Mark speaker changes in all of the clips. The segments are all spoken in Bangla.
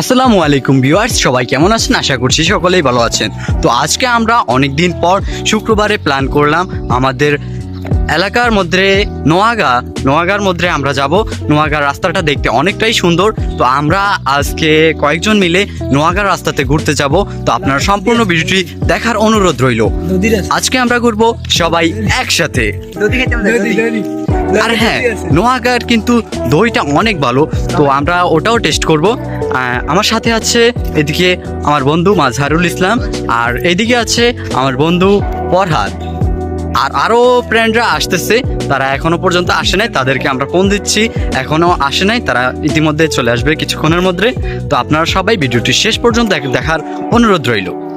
Speaker 1: আসসালামু আলাইকুম ভিউয়ার্স সবাই কেমন আছেন? আশা করছি সকলেই ভালো আছেন। তো আজকে আমরা অনেক দিন পর শুক্রবারে প্ল্যান করলাম আমাদের এলাকার মধ্যে নোয়াগা নোয়াগার মধ্যে আমরা যাব। নোয়াগার রাস্তাটা দেখতে অনেকটাই সুন্দর। তো আমরা আজকে কয়েকজন মিলে নোয়াগার রাস্তাতে ঘুরতে যাব। তো আপনারা সম্পূর্ণ ভিডিওটি দেখার অনুরোধ রইল। আজকে আমরা ঘুরবো সবাই একসাথে। আর হ্যাঁ নোয়াগার কিন্তু দইটা অনেক ভালো তো আমরা ওটাও টেস্ট করব। আমার সাথে আছে এদিকে আমার বন্ধু মাজহারুল ইসলাম আর এদিকে আছে আমার বন্ধু ফরহাদ। আর আরও ফ্রেন্ডরা আসতেছে তারা এখনও পর্যন্ত আসে নাই তাদেরকে আমরা ফোন দিচ্ছি। এখনও আসে নাই তারা ইতিমধ্যে চলে আসবে কিছুক্ষণের মধ্যে। তো আপনারা সবাই ভিডিওটি শেষ পর্যন্ত দেখ- দেখার অনুরোধ রইল।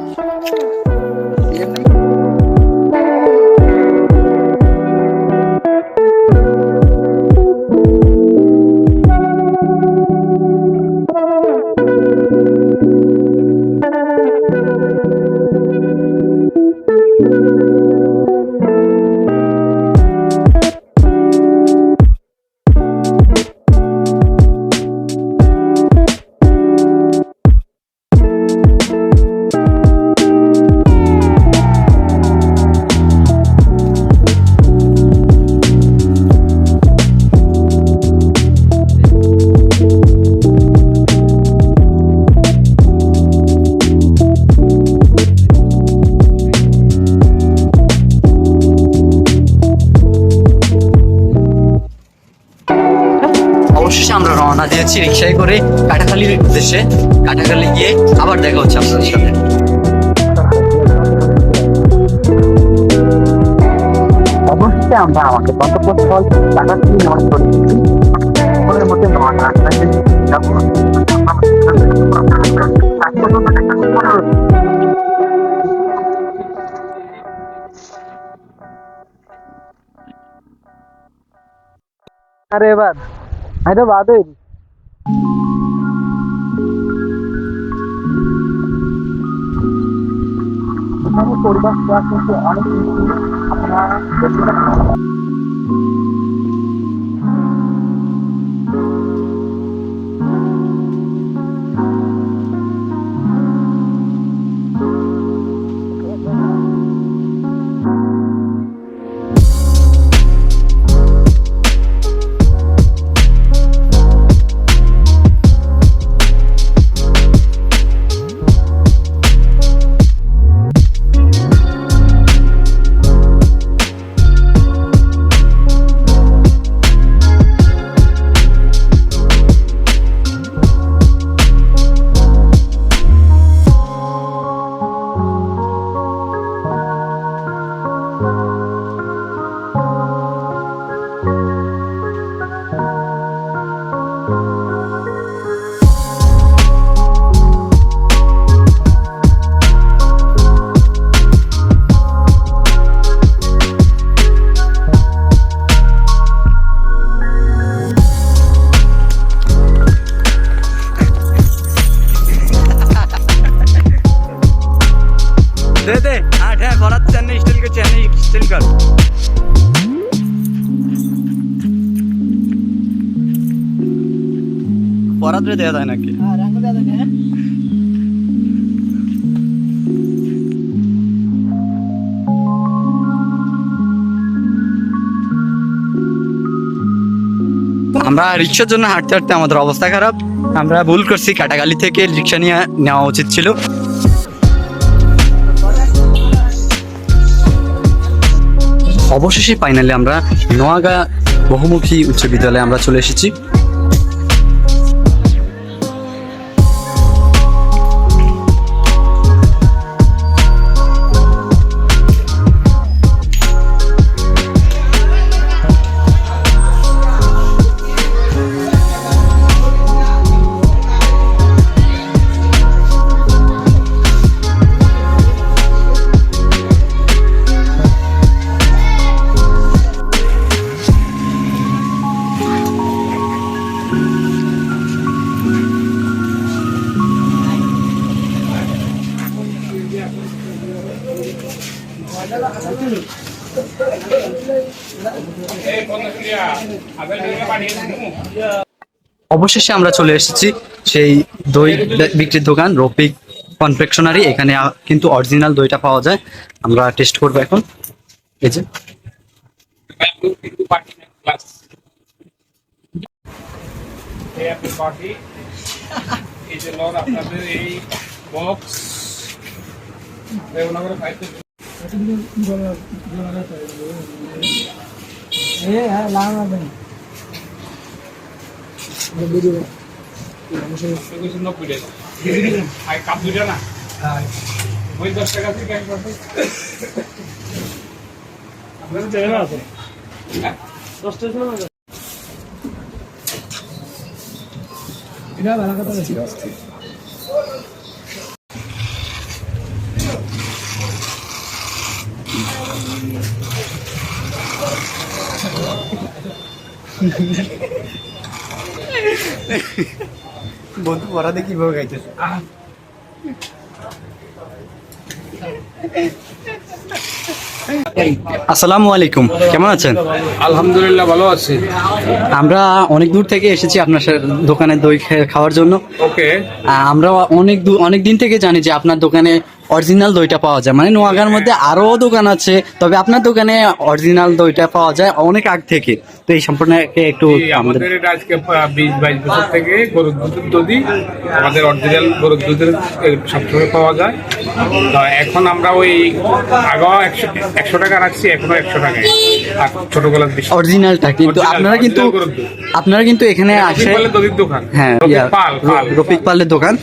Speaker 1: রওনা দিয়েছি রিক্সায় করে কাটাখালীর উদ্দেশ্যে। কাটাখালী গিয়ে আবার দেখা হচ্ছে আপনাদের সাথে।
Speaker 2: অবশেষে আমরা আমাকে গন্তব্যস্থল মধ্যে রাস্তায়
Speaker 3: আরে এবার এটা বাদে
Speaker 2: এখানে পরিবেশটা কিন্তু অনেক সুন্দর। আপনারা দেখতে পাচ্ছেন।
Speaker 1: যায় নাকি? আমরা রিক্সার জন্য হাঁটতে হাঁটতে আমাদের অবস্থা খারাপ। আমরা ভুল করছি কাটাগালি থেকে রিক্সা নিয়ে নেওয়া উচিত ছিল। অবশেষে ফাইনালে আমরা নোয়াগা বহুমুখী উচ্চ বিদ্যালয়ে আমরা চলে এসেছি। অবশেষে আমরা চলে এসেছি সেই দই বিক্রির দোকান, রফিক কনফেকশনারি এখানে কিন্তু অরিজিনাল দইটা পাওয়া যায়। আমরা টেস্ট করব এখন। এই যে।
Speaker 4: এই আপনাদের এই বক্স কাপ দুইটা না ওই দশ টাকা থেকে এক আপনাদের জায়গা আছে দশটা সময়
Speaker 3: এটা
Speaker 1: বন্ধু পড়া দেখি কীভাবে গাইতেছে। আসসালামু আলাইকুম কেমন আছেন?
Speaker 4: আলহামদুলিল্লাহ ভালো আছি।
Speaker 1: আমরা অনেক দূর থেকে এসেছি আপনার দোকানে দই খাওয়ার জন্য।
Speaker 4: ওকে
Speaker 1: আমরা অনেক দূর অনেক দিন থেকে জানি যে আপনার দোকানে অরিজিনাল দইটা পাওয়া যায়। মানে নোয়াগার মধ্যে আরও দোকান আছে তবে আপনার দোকানে অরিজিনাল দইটা পাওয়া যায় অনেক আগ থেকে। তো এই সম্পর্কে একটু আমাদের
Speaker 4: এটা আজকে বিশ বাইশ বছর থেকে গরুর দুধের দধি আমাদের অরিজিনাল গরুর দুধের সবসময় পাওয়া যায়। এখন আমরা ওই আগেও একশো একশো টাকা রাখছি এখনও একশো টাকায়। আর ছোটবেলার
Speaker 1: অরিজিনালটা কিন্তু আপনারা কিন্তু। আপনারা কিন্তু এখানে আসে
Speaker 4: দধির দোকান।
Speaker 1: হ্যাঁ
Speaker 4: রফিক
Speaker 1: পালের দোকান।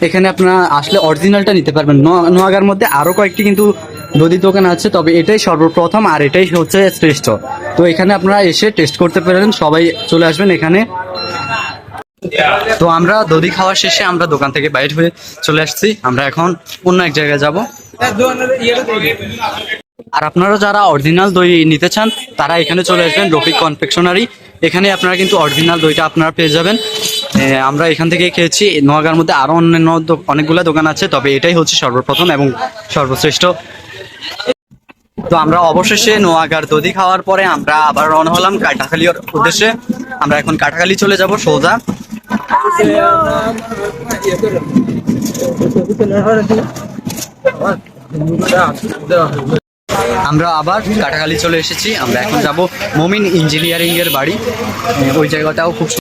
Speaker 1: এখানে আপনারা আসলে অরিজিনালটা নিতে পারবেন। নোয়া- নোয়াগার মধ্যে আরও কয়েকটি কিন্তু দধির দোকান আছে, তবে এটাই সর্বপ্রথম আর এটাই হচ্ছে শ্রেষ্ঠ। তো এখানে আপনারা এসে টেস্ট করতে পারেন, সবাই চলে আসবেন এখানে। তো আমরা দধি খাওয়ার শেষে আমরা দোকান থেকে বাইরে হয়ে চলে আসছি। আমরা এখন অন্য এক জায়গায় যাব। আর আপনারা যারা অরিজিনাল দই নিতে চান, তারা এখানে চলে আসবেন রফিক কনফেকশনারি এখানে আপনারা কিন্তু অরিজিনাল দইটা আপনারা পেয়ে যাবেন। আমরা এখান থেকে খেয়েছি। নোয়াগার মধ্যে আরও অন্যান্য অনেকগুলো দোকান আছে, তবে এটাই হচ্ছে সর্বপ্রথম এবং সর্বশ্রেষ্ঠ। তো আমরা অবশেষে নোয়াগার দধি খাওয়ার পরে আমরা আবার রওনা হলাম কাটাখালির উদ্দেশ্যে। আমরা এখন কাটাখালি চলে যাব সোজা। আমরা আবার কাটাখালি চলে এসেছি। আমরা এখন যাব মমিন ইঞ্জিনিয়ারিং এর বাড়ি ওই জায়গাটাও খুব